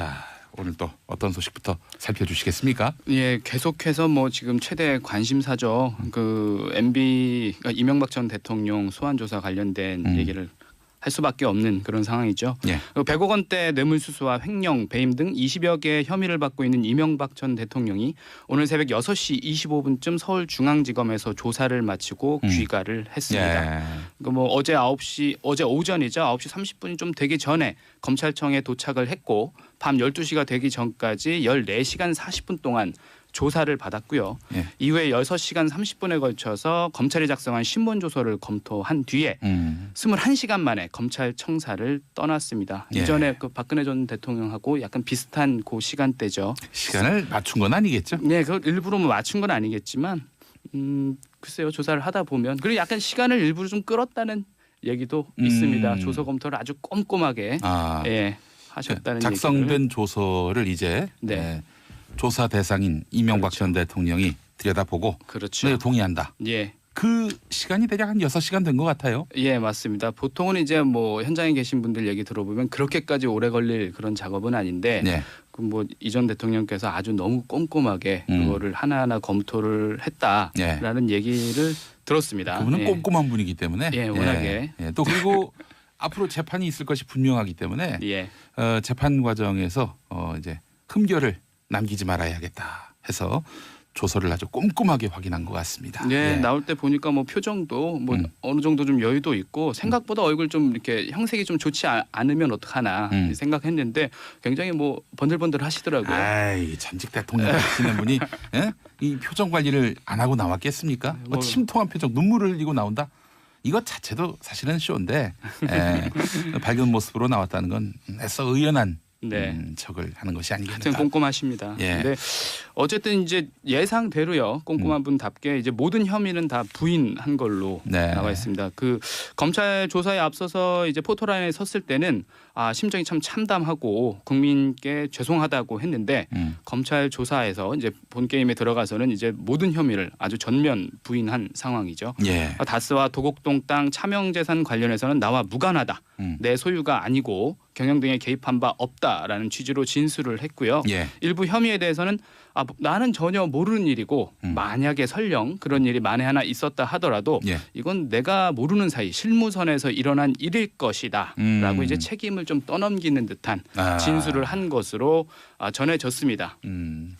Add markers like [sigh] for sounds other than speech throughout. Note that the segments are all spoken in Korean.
자 오늘 또 어떤 소식부터 살펴주시겠습니까? 예, 계속해서 뭐 지금 최대 관심사죠. 그 MB 그러니까 이명박 전 대통령 소환 조사 관련된 음. 얘기를 할 수밖에 없는 그런 상황이죠. 예. 100억 원대 뇌물수수와 횡령, 배임 등 20여 개의 혐의를 받고 있는 이명박 전 대통령이 오늘 새벽 6시 25분쯤 서울중앙지검에서 조사를 마치고 음. 귀가를 했습니다. 예. 그뭐 어제 9시 어제 오전이죠. 9시 30분이 좀 되기 전에 검찰청에 도착을 했고 밤 12시가 되기 전까지 14시간 40분 동안 조사를 받았고요. 예. 이후에 6시간 30분에 걸쳐서 검찰이 작성한 신문 조서를 검토한 뒤에 음. 21시간 만에 검찰 청사를 떠났습니다. 예. 이전에 그 박근혜 전 대통령하고 약간 비슷한 그 시간대죠. 시간을 맞춘 건 아니겠죠? 네, 그걸 일부러 뭐 맞춘 건 아니겠지만 음, 글쎄요. 조사를 하다 보면 그리고 약간 시간을 일부러 좀 끌었다는 얘기도 음. 있습니다. 조서 검토를 아주 꼼꼼하게 아 예, 하셨다는 작성된 얘기를. 조서를 이제 네. 예, 조사 대상인 이명박 그렇죠. 전 대통령이 들여다보고 그렇죠. 네, 동의한다. 예. 그 시간이 대략 한 6시간 된 것 같아요. 예, 맞습니다. 보통은 이제 뭐 현장에 계신 분들 얘기 들어보면 그렇게까지 오래 걸릴 그런 작업은 아닌데 네. 그뭐 이전 대통령께서 아주 너무 꼼꼼하게 음. 그거를 하나하나 검토를 했다라는 얘기를 들었습니다. 그분은 예. 꼼꼼한 분이기 때문에 예, 워낙에. 예, 또 그리고 [laughs] 앞으로 재판이 있을 것이 분명하기 때문에 예. 어, 재판 과정에서 어, 이제 흠결을 남기지 말아야겠다 해서 조서를 아주 꼼꼼하게 확인한 것 같습니다. 네, 예. 나올 때 보니까 뭐 표정도 뭐 음. 어느 정도 좀 여유도 있고 생각보다 얼굴 좀 이렇게 형색이 좀 좋지 아- 않으면 어떡하나 음. 생각했는데 굉장히 뭐 번들번들 하시더라고요. 아이 전직 대통령 하시는 분이 [laughs] 예? 이 표정 관리를 안 하고 나왔겠습니까? 뭐 뭐- 침통한 표정, 눈물을 흘리고 나온다. 이것 자체도 사실은 쇼인데 예, [laughs] 밝은 모습으로 나왔다는 건 애써 의연한 네. 음, 척을 하는 것이 아니겠는가. 꼼꼼하십니다. 예. 네. 어쨌든 이제 예상대로요. 꼼꼼한 분답게 이제 모든 혐의는 다 부인한 걸로 음. 네. 나와 있습니다. 그 검찰 조사에 앞서서 이제 포토라인에 섰을 때는 아 심정이 참 참담하고 국민께 죄송하다고 했는데 음, 검찰 조사에서 이제 본 게임에 들어가서는 이제 모든 혐의를 아주 전면 부인한 상황이죠. 예. 아, 다스와 도곡동 땅 차명 재산 관련해서는 나와 무관하다. 음. 내 소유가 아니고 경영 등에 개입한 바 없다라는 취지로 진술을 했고요. 예. 일부 혐의에 대해서는 아, 나는 전혀 모르는 일이고 음. 만약에 설령 그런 일이 만에 하나 있었다 하더라도 예. 이건 내가 모르는 사이 실무선에서 일어난 일일 것이다라고 음. 이제 책임을 좀 떠넘기는 듯한 아. 진술을 한 것으로 아, 전해졌습니다. 음.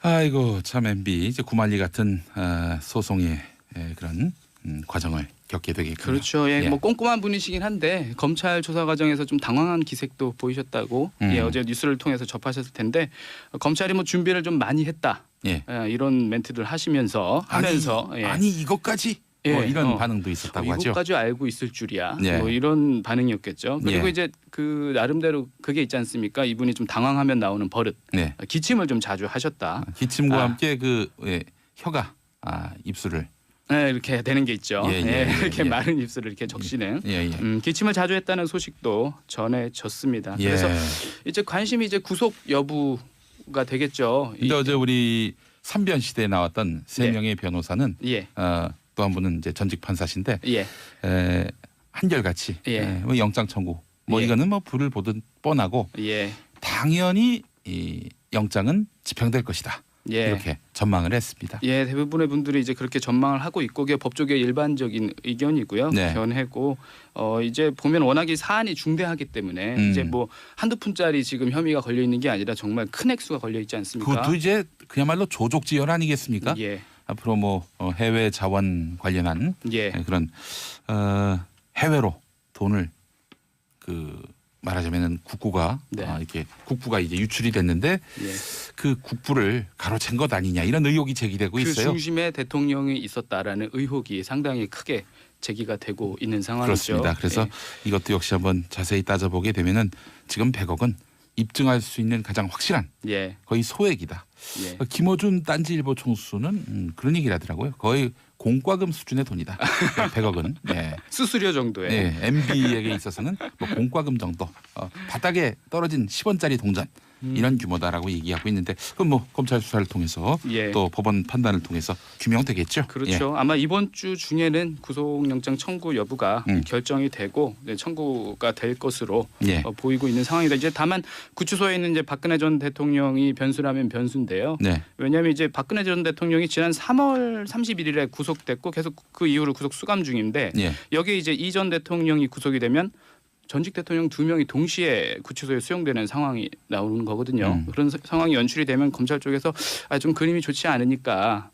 아이고 참 MB 이제 구만리 같은 아, 소송의 에, 그런 음, 과정을 겪게 되겠군요. 그렇죠. 예, 예. 뭐 꼼꼼한 분이시긴 한데 검찰 조사 과정에서 좀 당황한 기색도 보이셨다고 음. 예, 어제 뉴스를 통해서 접하셨을 텐데 어, 검찰이 뭐 준비를 좀 많이 했다 예. 예, 이런 멘트들 하시면서 하면서 아니, 예. 아니 이것까지 예, 뭐 이런 어. 반응도 있었다고 어, 하죠. 이것까지 알고 있을 줄이야. 예. 뭐 이런 반응이었겠죠. 그리고 예. 이제 그 나름대로 그게 있지 않습니까? 이분이 좀 당황하면 나오는 버릇, 네. 기침을 좀 자주 하셨다. 기침과 아. 함께 그 예, 혀가 아, 입술을 네, 이렇게 되는 게 있죠. 예, 예, 예, 이렇게 예. 마른 입술을 이렇게 적시는. 예, 예. 음, 기침을 자주 했다는 소식도 전해졌습니다. 예. 그래서 이제 관심이 이제 구속 여부가 되겠죠. 이- 근데 어제 우리 삼변 시대에 나왔던 세 네. 명의 변호사는 예, 어, 또 한 분은 이제 전직 판사신데 예, 에, 한결같이 예. 에, 뭐 영장 청구 뭐 예. 이거는 뭐 불을 보듯 뻔하고 예, 당연히 이 영장은 집행될 것이다 예. 이렇게 전망을 했습니다. 예, 대부분의 분들이 이제 그렇게 전망을 하고 있고 그게 법조계 일반적인 의견이고요. 네. 견해고 어 이제 보면 워낙 이 사안이 중대하기 때문에 음. 이제 뭐 한두 푼짜리 지금 혐의가 걸려 있는 게 아니라 정말 큰 액수가 걸려 있지 않습니까? 그것도 이제 그야말로 조족지열 아니겠습니까? 예, 앞으로 뭐 어, 해외 자원 관련한 예, 그런 어, 해외로 돈을 그 말하자면은 국부가 네. 아, 이렇게 국부가 이제 유출이 됐는데 예. 그 국부를 가로챈 것 아니냐 이런 의혹이 제기되고 그 있어요. 중심에 대통령이 있었다라는 의혹이 상당히 크게 제기가 되고 있는 상황이죠. 그렇습니다. 그래서 이것도 역시 한번 자세히 따져보게 되면은 지금 100억은 입증할 수 있는 가장 확실한 예, 예, 거의 소액이다. 예. 김어준 딴지일보 총수는 음, 그런 얘기를 하더라고요. 거의 공과금 수준의 돈이다. [laughs] 100억은. 네. 수수료 정도에 네, MB에게 있어서는 뭐 공과금 정도. 어, 바닥에 떨어진 10원짜리 동전 음. 이런 규모다라고 얘기하고 있는데 그건 뭐 검찰 수사를 통해서 예. 또 법원 판단을 통해서 규명되겠죠. 예. 그렇죠. 아마 이번 주 중에는 구속영장 청구 여부가 음. 결정이 되고 네, 청구가 될 것으로 예. 예. 어, 보이고 있는 상황이다. 이제 다만 구치소에 있는 이제 박근혜 전 대통령이 변수라면 변수인데요. 네. 왜냐하면 이제 박근혜 전 대통령이 지난 3월 31일에 구속됐고 계속 그 이후로 구속 수감 중인데 예. 여기에 이제 이 전 대통령이 구속이 되면 전직 대통령 두 명이 동시에 구치소에 수용되는 상황이 나오는 거거든요. 음. 그런 사- 상황이 연출이 되면 검찰 쪽에서 아, 좀 그림이 좋지 않으니까.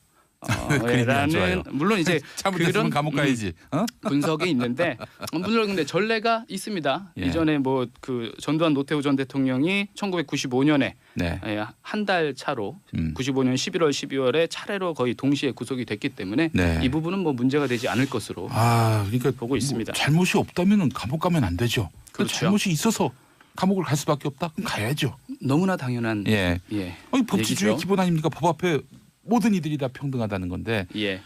어? [laughs] 라는 물론 이제 [laughs] 그런 감옥 음, 가야지. 어? 분석이 있는데 어, 물론 근데 전례가 있습니다. 예. 이전에 뭐 그 전두환 노태우 전 대통령이 1995년에 네. 한달 차로 음. 95년 11월 12월에 차례로 거의 동시에 구속이 됐기 때문에 네. 이 부분은 뭐 문제가 되지 않을 것으로 아, 그러니까 보고 있습니다. 잘못이 없다면은 감옥 가면 안 되죠. 그 그렇죠. 잘못이 있어서 감옥을 갈 수밖에 없다. 그럼 가야죠. 너무나 당연한 예. 예. 아니 법치주의 얘기죠. 기본 아닙니까? 법 앞에 모든 이들이 다 평등하다는 건데 예.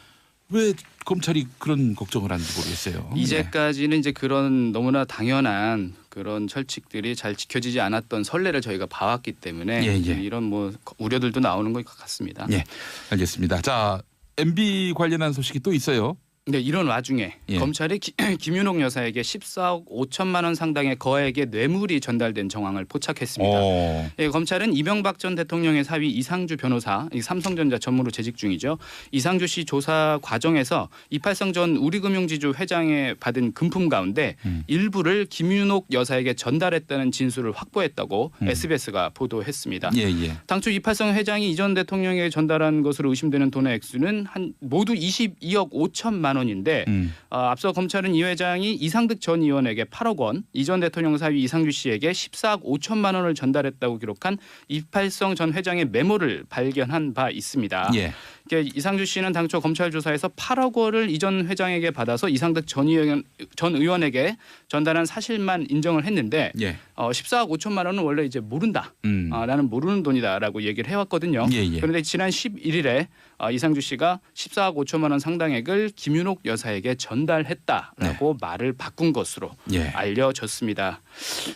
왜 검찰이 그런 걱정을 하는지 모르겠어요. 이제까지는 이제 그런 너무나 당연한 그런 철칙들이 잘 지켜지지 않았던 선례를 저희가 봐왔기 때문에 예, 예. 이런 뭐 우려들도 나오는 것 같습니다. 예. 알겠습니다. 자, MB 관련한 소식이 또 있어요. 네, 이런 와중에 예. 검찰이 기, [clears throat] 김윤옥 여사에게 14억 5천만 원 상당의 거액의 뇌물이 전달된 정황을 포착했습니다. 어. 예, 검찰은 이명박 전 대통령의 사위 이상주 변호사, 이 삼성전자 전무로 재직 중이죠. 이상주 씨 조사 과정에서 이팔성 전 우리금융지주 회장에 받은 금품 가운데 음. 일부를 김윤옥 여사에게 전달했다는 진술을 확보했다고 음. SBS가 보도했습니다. 예, 예. 당초 이팔성 회장이 이 전 대통령에게 전달한 것으로 의심되는 돈의 액수는 한 모두 22억 5천만 원 인데 음. 어, 앞서 검찰은 이 회장이 이상득 전 의원에게 8억 원, 이전 대통령 사위 이상주 씨에게 14억 5천만 원을 전달했다고 기록한 이팔성 전 회장의 메모를 발견한 바 있습니다. 예. 이게 이상주 씨는 당초 검찰 조사에서 8억 원을 이전 회장에게 받아서 이상득 전, 의원, 전 의원에게 전달한 사실만 인정을 했는데 예. 어, 14억 5천만 원은 원래 이제 모른다. 음. 아, 나는 모르는 돈이다라고 얘기를 해왔거든요. 예, 예. 그런데 지난 11일에 어, 이상주 씨가 14억 5천만 원 상당액을 김윤옥 여사에게 전달했다라고 말을 바꾼 것으로 예. 알려졌습니다.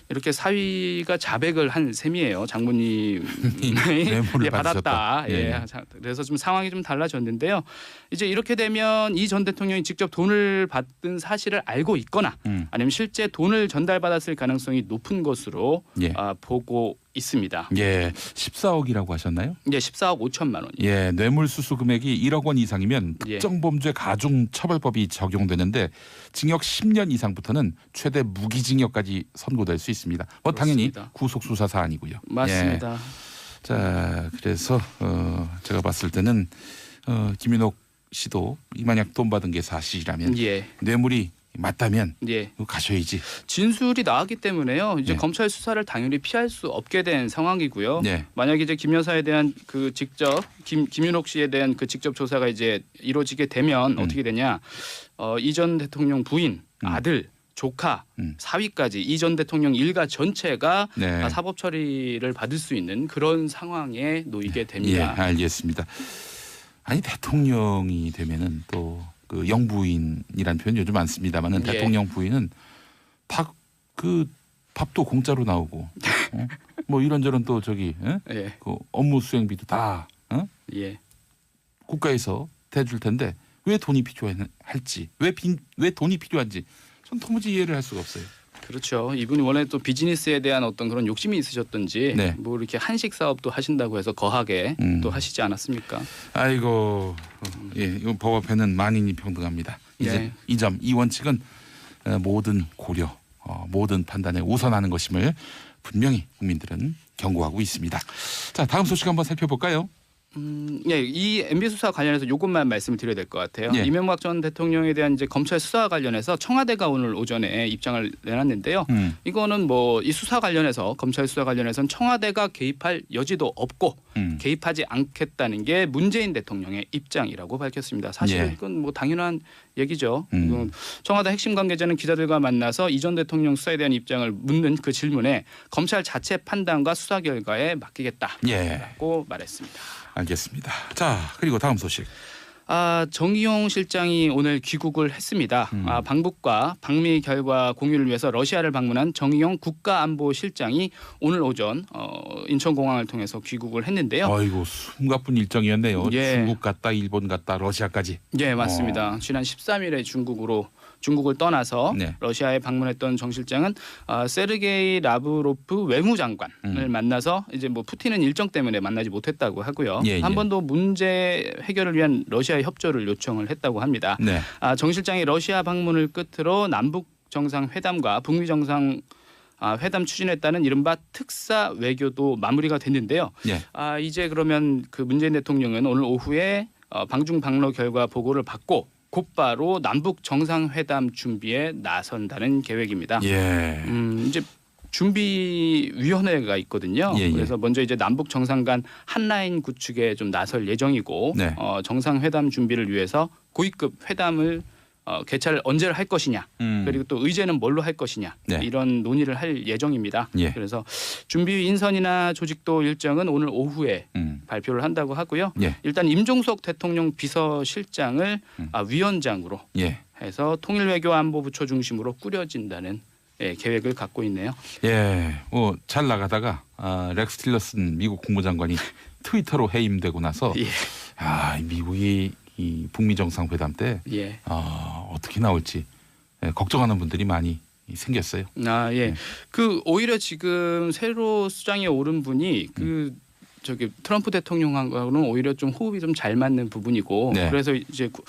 이렇게 사위가 자백을 한 셈이에요. 장모님이 [laughs] 뇌물을 예, 받았다. 받으셨다. 예. 예. 자, 그래서 좀 상황이 좀 달라졌는데요. 이제 이렇게 되면 이 전 대통령이 직접 돈을 받은 사실을 알고 있거나 음. 아니면 실제 돈을 전달받았을 가능성이 높은 것으로 예. 아, 보고 있습니다. 예. 14억이라고 하셨나요? 이제 14억 5천만 원이. 예, 뇌물 수수 금액이 1억 원 이상이면 예. 특정 범죄 가중 처벌법이 적용되는데 징역 10년 이상부터는 최대 무기징역까지 선고될 수 있습니다. 뭐 당연히 그렇습니다. 구속 수사 사안이고요. 맞습니다. 예. 자, 그래서 어, 제가 봤을 때는 어, 김윤옥 씨도 이 만약 돈 받은 게 사실이라면 예. 뇌물이 맞다면 예. 그거 가셔야지. 진술이 나왔기 때문에요. 이제 예. 검찰 수사를 당연히 피할 수 없게 된 상황이고요. 네. 만약 이제 김 여사에 대한 그 직접 김 김윤옥 씨에 대한 그 직접 조사가 이제 이루어지게 되면 음. 어떻게 되냐? 어, 이전 대통령 부인, 음. 아들, 조카, 음. 사위까지 이 전 대통령 일가 전체가 네. 다 사법 처리를 받을 수 있는 그런 상황에 놓이게 예, 됩니다. 알겠습니다. 아니 대통령이 되면은 또 그 영부인이라는 표현 요즘 안 씁니다만은 예. 대통령 부인은 다그 밥도 공짜로 나오고 어? 뭐 이런저런 또 저기 예? 예, 그 업무 수행비도 다 어? 예, 국가에서 대줄 텐데 왜 돈이 필요할지 왜, 빈, 왜 돈이 필요한지 전 도무지 이해를 할 수가 없어요. 그렇죠. 이분이 원래 또 비즈니스에 대한 어떤 그런 욕심이 있으셨던지 네. 뭐 이렇게 한식 사업도 하신다고 해서 거하게 음. 또 하시지 않았습니까? 아이고 어, 예, 이건 법 앞에는 만인이 평등합니다. 이제 예. 이점 이 원칙은 어, 모든 고려 어, 모든 판단에 우선하는 것임을 분명히 국민들은 경고하고 있습니다. 자 다음 소식 한번 살펴볼까요? 음, 예, 이 MB 수사 관련해서 이것만 말씀을 드려야 될 것 같아요. 예. 이명박 전 대통령에 대한 이제 검찰 수사 관련해서 청와대가 오늘 오전에 입장을 내놨는데요. 음, 이거는 뭐 이 수사 관련해서 검찰 수사 관련해서는 청와대가 개입할 여지도 없고 음. 개입하지 않겠다는 게 문재인 대통령의 입장이라고 밝혔습니다. 사실 예. 이건 뭐 당연한 얘기죠. 음. 이건 청와대 핵심 관계자는 기자들과 만나서 이 전 대통령 수사에 대한 입장을 묻는 그 질문에 검찰 자체 판단과 수사 결과에 맡기겠다고 예, 말했습니다. 알겠습니다. 자 그리고 다음 소식. 아, 정의용 실장이 오늘 귀국을 했습니다. 음. 아, 방북과 방미 결과 공유를 위해서 러시아를 방문한 정의용 국가안보실장이 오늘 오전 어, 인천공항을 통해서 귀국을 했는데요. 아이고 숨가쁜 일정이었네요. 예. 중국 갔다 일본 갔다 러시아까지. 예, 맞습니다. 지난 13일에 중국으로 중국을 떠나서 네. 러시아에 방문했던 정 실장은 아, 세르게이 라브로프 외무장관을 음. 만나서 이제 뭐 푸틴은 일정 때문에 만나지 못했다고 하고요. 예, 한 예. 번더 문제 해결을 위한 러시아의 협조를 요청을 했다고 합니다. 네. 아, 정 실장이 러시아 방문을 끝으로 남북 정상 회담과 북미 정상 아, 회담 추진했다는 이른바 특사 외교도 마무리가 됐는데요. 예. 아, 이제 그러면 그 문재인 대통령은 오늘 오후에 어, 방중 방로 결과 보고를 받고 곧바로 남북 정상 회담 준비에 나선다는 계획입니다. 예. 음, 이제 준비 위원회가 있거든요. 예, 예. 그래서 먼저 이제 남북 정상 간 한라인 구축에 좀 나설 예정이고 네. 어, 정상 회담 준비를 위해서 고위급 회담을 어, 개최를 언제 할 것이냐 음. 그리고 또 의제는 뭘로 할 것이냐 네. 이런 논의를 할 예정입니다. 예. 그래서 준비 인선이나 조직도 일정은 오늘 오후에 음. 발표를 한다고 하고요. 예. 일단 임종석 대통령 비서실장을 음. 아, 위원장으로 예. 해서 통일외교안보부처 중심으로 꾸려진다는 예, 계획을 갖고 있네요. 예. 뭐 잘 나가다가 아, 렉스 틸러슨 미국 국무장관이 [laughs] 트위터로 해임되고 나서 예, 아, 이 미국이 이 북미 정상회담 때 예. 아, 어떻게 나올지 예, 걱정하는 분들이 많이 생겼어요. 아 예. 네. 그 오히려 지금 새로 수장에 오른 분이 그 음. 저기 트럼프 대통령하고는 오히려 좀 호흡이 좀 잘 맞는 부분이고 네. 그래서 이제 구-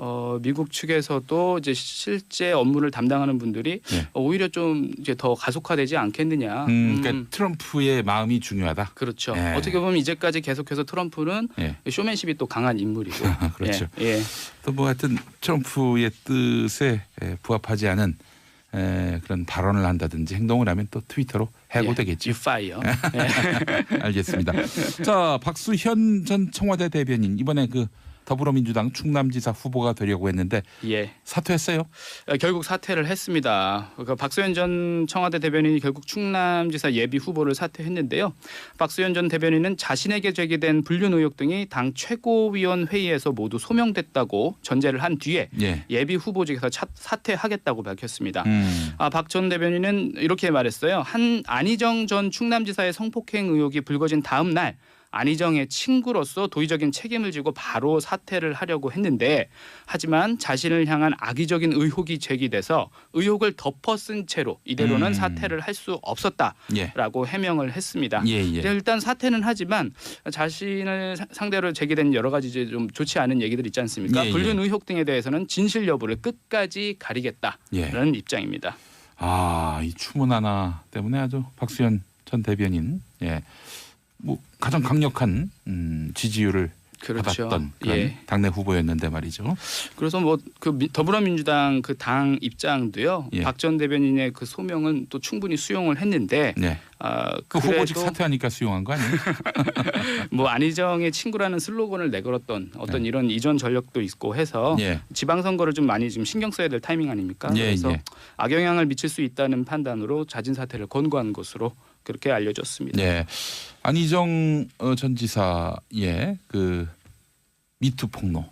어 미국 측에서도 이제 실제 업무를 담당하는 분들이 네. 어, 오히려 좀 이제 더 가속화되지 않겠느냐. 음, 그러니까 트럼프의 마음이 중요하다. 그렇죠. 예. 어떻게 보면 이제까지 계속해서 트럼프는 예. 쇼맨십이 또 강한 인물이고. [laughs] 그렇죠. 예. 예. 또뭐 하여튼 트럼프의 뜻에 에, 부합하지 않은 에, 그런 발언을 한다든지 행동을 하면 또 트위터로 해고되겠지. You fire. [laughs] 예. 알겠습니다. 자 박수현 전 청와대 대변인 이번에 그 더불어민주당 충남지사 후보가 되려고 했는데 예. 사퇴했어요. 어, 결국 사퇴를 했습니다. 그 박수현 전 청와대 대변인이 결국 충남지사 예비 후보를 사퇴했는데요. 박수현 전 대변인은 자신에게 제기된 불륜 의혹 등이 당 최고위원 회의에서 모두 소명됐다고 전제를 한 뒤에 예. 예비 후보직에서 차- 사퇴하겠다고 밝혔습니다. 음. 아, 박 전 대변인은 이렇게 말했어요. 한 안희정 전 충남지사의 성폭행 의혹이 불거진 다음 날 안희정의 친구로서 도의적인 책임을 지고 바로 사퇴를 하려고 했는데 하지만 자신을 향한 악의적인 의혹이 제기돼서 의혹을 덮어 쓴 채로 이대로는 음. 사퇴를 할 수 없었다라고 예. 해명을 했습니다. 예, 예. 일단 사퇴는 하지만 자신을 사- 상대로 제기된 여러 가지 이제 좀 좋지 않은 얘기들 있지 않습니까? 예, 예. 불륜 의혹 등에 대해서는 진실 여부를 끝까지 가리겠다라는 예. 입장입니다. 아, 이 추문 하나 때문에 아주 박수현 전 대변인 예. 뭐 가장 강력한 음, 지지율을 그렇죠. 받았던 예. 당내 후보였는데 말이죠. 그래서 뭐 그 더불어민주당 그 당 입장도요. 예. 박전 대변인의 그 소명은 또 충분히 수용을 했는데 네. 아, 그 후보직 사퇴하니까 수용한 거 아니에요? [laughs] 뭐 안희정의 친구라는 슬로건을 내걸었던 어떤 이런 이전 전력도 있고 해서 네. 예. 지방선거를 좀 많이 지금 신경 써야 될 타이밍 아닙니까? 예, 그래서 예. 악영향을 미칠 수 있다는 판단으로 자진 사퇴를 권고한 것으로 그렇게 알려졌습니다. 네. 안희정 어, 전 지사의 그 미투 폭로,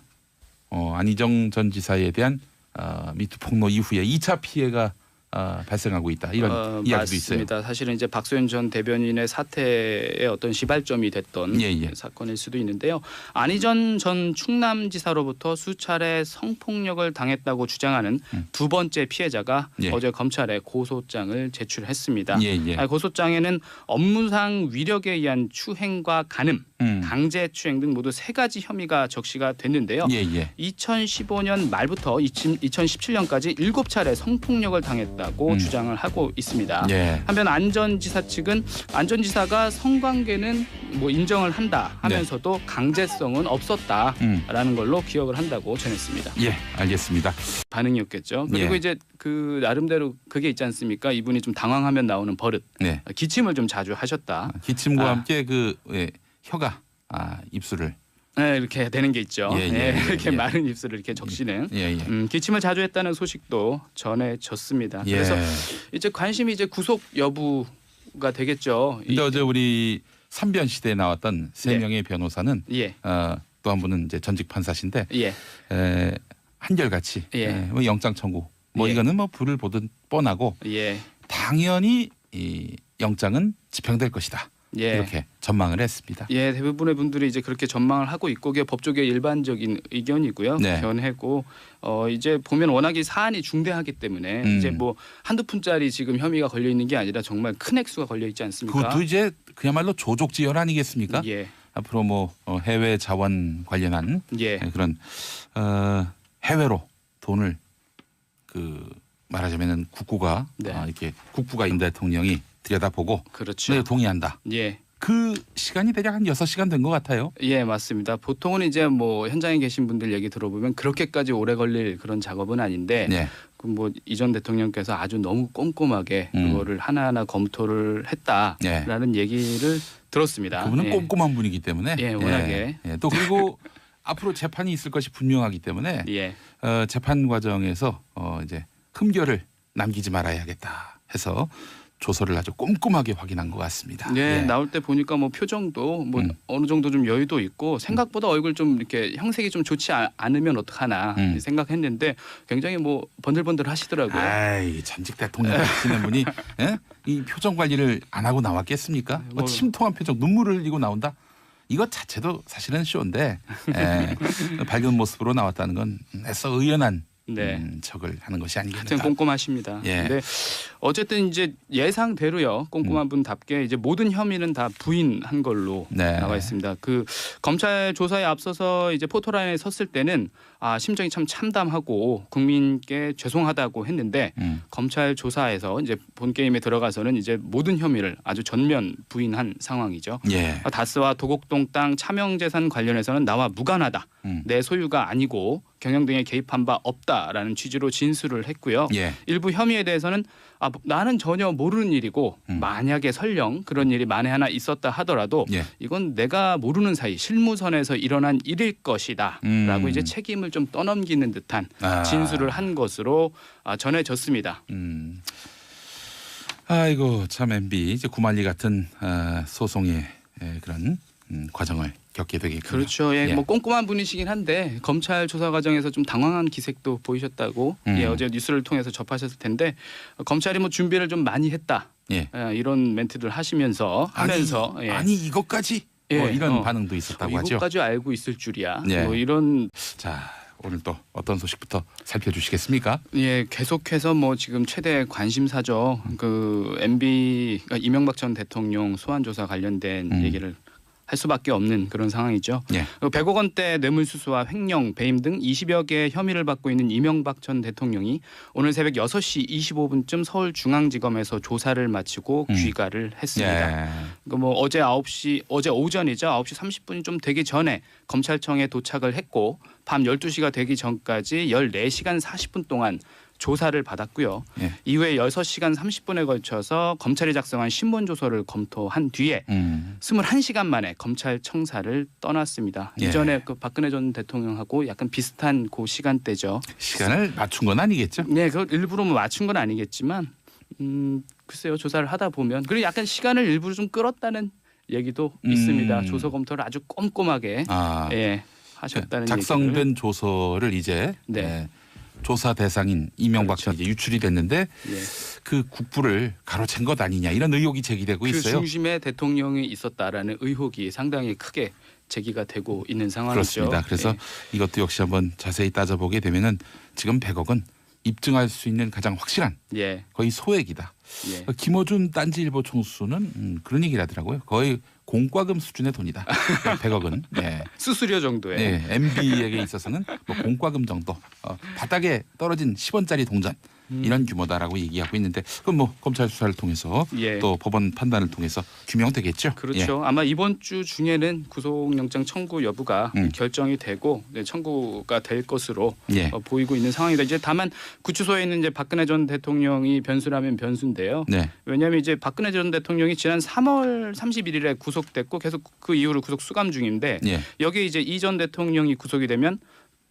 어, 안희정 전 지사에 대한 어, 미투 폭로 이후에 2차 피해가 어, 발생하고 있다 이런 어, 이야기도 있어요. 맞습니다. 사실은 이제 박소연 전 대변인의 사태의 어떤 시발점이 됐던 예, 예. 사건일 수도 있는데요. 안희전 전 충남지사로부터 수차례 성폭력을 당했다고 주장하는 음. 두 번째 피해자가 예. 어제 검찰에 고소장을 제출했습니다. 예, 예. 아, 고소장에는 업무상 위력에 의한 추행과 간음, 음. 강제 추행 등 모두 세 가지 혐의가 적시가 됐는데요. 예, 예. 2015년 말부터 2017년까지 일곱 차례 성폭력을 당했다고 음. 주장을 하고 있습니다. 예. 한편 안전지사 측은 안전지사가 성관계는 뭐 인정을 한다 하면서도 강제성은 없었다라는 음. 걸로 기억을 한다고 전했습니다. 예, 알겠습니다. 반응이었겠죠. 그리고 예. 이제 그 나름대로 그게 있지 않습니까? 이분이 좀 당황하면 나오는 버릇, 네. 기침을 좀 자주 하셨다. 기침과 아. 함께 그 예, 혀가 아, 입술을 네, 이렇게 되는 게 있죠. 예, 예, 네, 예, 이렇게 예. 마른 입술을 이렇게 적시는. 예, 예. 음, 기침을 자주 했다는 소식도 전해졌습니다. 예. 그래서 이제 관심이 이제 구속 여부가 되겠죠. 이- 근데 어제 우리 삼변 시대에 나왔던 세 네. 명의 변호사는 예. 어, 또 한 분은 이제 전직 판사신데 예. 에, 한결같이 예. 에, 뭐 영장 청구 뭐 예. 이거는 뭐 불을 보듯 뻔하고 예. 당연히 이 영장은 집행될 것이다 예. 이렇게 전망을 했습니다. 예, 대부분의 분들이 이제 그렇게 전망을 하고 있고 그게 법조계의 일반적인 의견이고요. 네. 견해고 어 이제 보면 워낙에 사안이 중대하기 때문에 음. 이제 뭐 한두 푼짜리 지금 혐의가 걸려 있는 게 아니라 정말 큰 액수가 걸려 있지 않습니까? 그것도 이제 그야말로 조족지연 아니겠습니까? 예. 앞으로 뭐 어, 해외 자원 관련한 예. 그런 어, 해외로 돈을 그 말하자면은 국구가 네. 어, 이렇게 국부가 임 대통령이 들여다보고 그렇죠. 네, 동의한다. 예. 그 시간이 대략 한 여섯 시간 된 것 같아요. 예, 맞습니다. 보통은 이제 뭐 현장에 계신 분들 얘기 들어보면 그렇게까지 오래 걸릴 그런 작업은 아닌데 네. 그뭐 이전 대통령께서 아주 너무 꼼꼼하게 음. 그거를 하나하나 검토를 했다라는 얘기를 들었습니다. 그분은 예. 꼼꼼한 분이기 때문에 예, 워낙에. 예, 또 그리고 [laughs] 앞으로 재판이 있을 것이 분명하기 때문에 예. 어, 재판 과정에서 어, 이제 흠결을 남기지 말아야겠다 해서 조서를 아주 꼼꼼하게 확인한 것 같습니다. 네, 예. 나올 때 보니까 뭐 표정도 뭐 음. 어느 정도 좀 여유도 있고 생각보다 얼굴 좀 이렇게 형색이 좀 좋지 아- 않으면 어떡하나 음. 생각했는데 굉장히 뭐 번들번들 하시더라고요. 아이 전직 대통령 되시는 분이 [laughs] 예? 이 표정 관리를 안 하고 나왔겠습니까? 뭐 뭐- 침통한 표정, 눈물을 흘리고 나온다. 이것 자체도 사실은 쇼인데 예, [laughs] 밝은 모습으로 나왔다는 건 애써 의연한 네. 음, 척을 하는 것이 하여튼 아니겠는가. 꼼꼼하십니다. 예. 근데 어쨌든 이제 예상대로요. 꼼꼼한 분답게 이제 모든 혐의는 다 부인한 걸로 네. 나와 있습니다. 그 검찰 조사에 앞서서 이제 포토라인에 섰을 때는 아 심정이 참 참담하고 국민께 죄송하다고 했는데 음, 검찰 조사에서 이제 본 게임에 들어가서는 이제 모든 혐의를 아주 전면 부인한 상황이죠. 예. 다스와 도곡동 땅 차명재산 관련해서는 나와 무관하다. 음, 내 소유가 아니고 경영 등에 개입한 바 없다라는 취지로 진술을 했고요. 예. 일부 혐의에 대해서는 아, 나는 전혀 모르는 일이고 음. 만약에 설령 그런 일이 만에 하나 있었다 하더라도 예. 이건 내가 모르는 사이 실무선에서 일어난 일일 것이다라고 음. 이제 책임을 좀 떠넘기는 듯한 아. 진술을 한 것으로 아, 전해졌습니다. 음. 아이고 참 MB 이제 구만리 같은 아, 소송의 에, 그런 음, 과정을 겪게 되겠군요. 그렇죠. 예, 예. 뭐 꼼꼼한 분이시긴 한데 검찰 조사 과정에서 좀 당황한 기색도 보이셨다고 음. 예, 어제 뉴스를 통해서 접하셨을 텐데 어, 검찰이 뭐 준비를 좀 많이 했다 예. 예, 이런 멘트들 하시면서 하면서 아니, 예. 아니 이것까지 예, 뭐 이런 어. 반응도 뭐 있었다고 하죠. 이것까지 알고 있을 줄이야. 예. 뭐 이런 자 오늘 또 어떤 소식부터 살펴주시겠습니까? 예 계속해서 뭐 지금 최대 관심사죠. 그 MB 그러니까 이명박 전 대통령 소환 조사 관련된 음. 얘기를 할 수밖에 없는 그런 상황이죠. 예. 100억 원대 뇌물수수와 횡령, 배임 등 20여 개의 혐의를 받고 있는 이명박 전 대통령이 오늘 새벽 6시 25분쯤 서울중앙지검에서 조사를 마치고 음. 귀가를 했습니다. 예. 그뭐 어제 9시 어제 오전이죠. 9시 30분이 좀 되기 전에 검찰청에 도착을 했고 밤 12시가 되기 전까지 14시간 40분 동안 조사를 받았고요. 예. 이후에 6시간 30분에 걸쳐서 검찰이 작성한 신문 조서를 검토한 뒤에 음. 21시간 만에 검찰 청사를 떠났습니다. 예. 이전에 그 박근혜 전 대통령하고 약간 비슷한 그 시간대죠. 시간을 맞춘 건 아니겠죠? 네, 그걸 일부러 뭐 맞춘 건 아니겠지만 음, 글쎄요. 조사를 하다 보면 그리고 약간 시간을 일부러 좀 끌었다는 얘기도 음. 있습니다. 조서 검토를 아주 꼼꼼하게 아 예, 하셨다는 작성된 얘기를. 조서를 이제 네. 예, 조사 대상인 이명박 그렇죠. 이제 유출이 됐는데 예. 그 국부를 가로챈 것 아니냐 이런 의혹이 제기되고 그 있어요. 중심에 대통령이 있었다라는 의혹이 상당히 크게 제기가 되고 있는 상황이죠. 그렇습니다. 그래서 예. 이것도 역시 한번 자세히 따져보게 되면은 지금 100억은 입증할 수 있는 가장 확실한 예, 거의 소액이다. 예. 김어준 딴지일보 총수는 음, 그런 얘기를 하더라고요. 거의 공과금 수준의 돈이다. 100억은. 네. [laughs] 수수료 정도의 네, MB에게 있어서는 뭐 공과금 정도 어, 바닥에 떨어진 10원짜리 동전 음. 이런 규모다라고 얘기하고 있는데 그건 뭐 검찰 수사를 통해서 예. 또 법원 판단을 통해서 규명되겠죠. 그렇죠. 아마 이번 주 중에는 구속영장 청구 여부가 음. 결정이 되고 네, 청구가 될 것으로 예. 예. 어, 보이고 있는 상황이다. 이제 다만 구치소에 있는 이제 박근혜 전 대통령이 변수라면 변수인데요. 네. 왜냐하면 이제 박근혜 전 대통령이 지난 3월 31일에 구속됐고 계속 그 이후로 구속 수감 중인데 예. 여기에 이제 이 전 대통령이 구속이 되면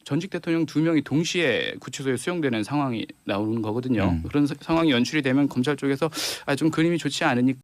전직 대통령 두 명이 동시에 구치소에 수용되는 상황이 나오는 거거든요. 음. 그런 사- 상황이 연출이 되면 검찰 쪽에서 아, 좀 그림이 좋지 않으니까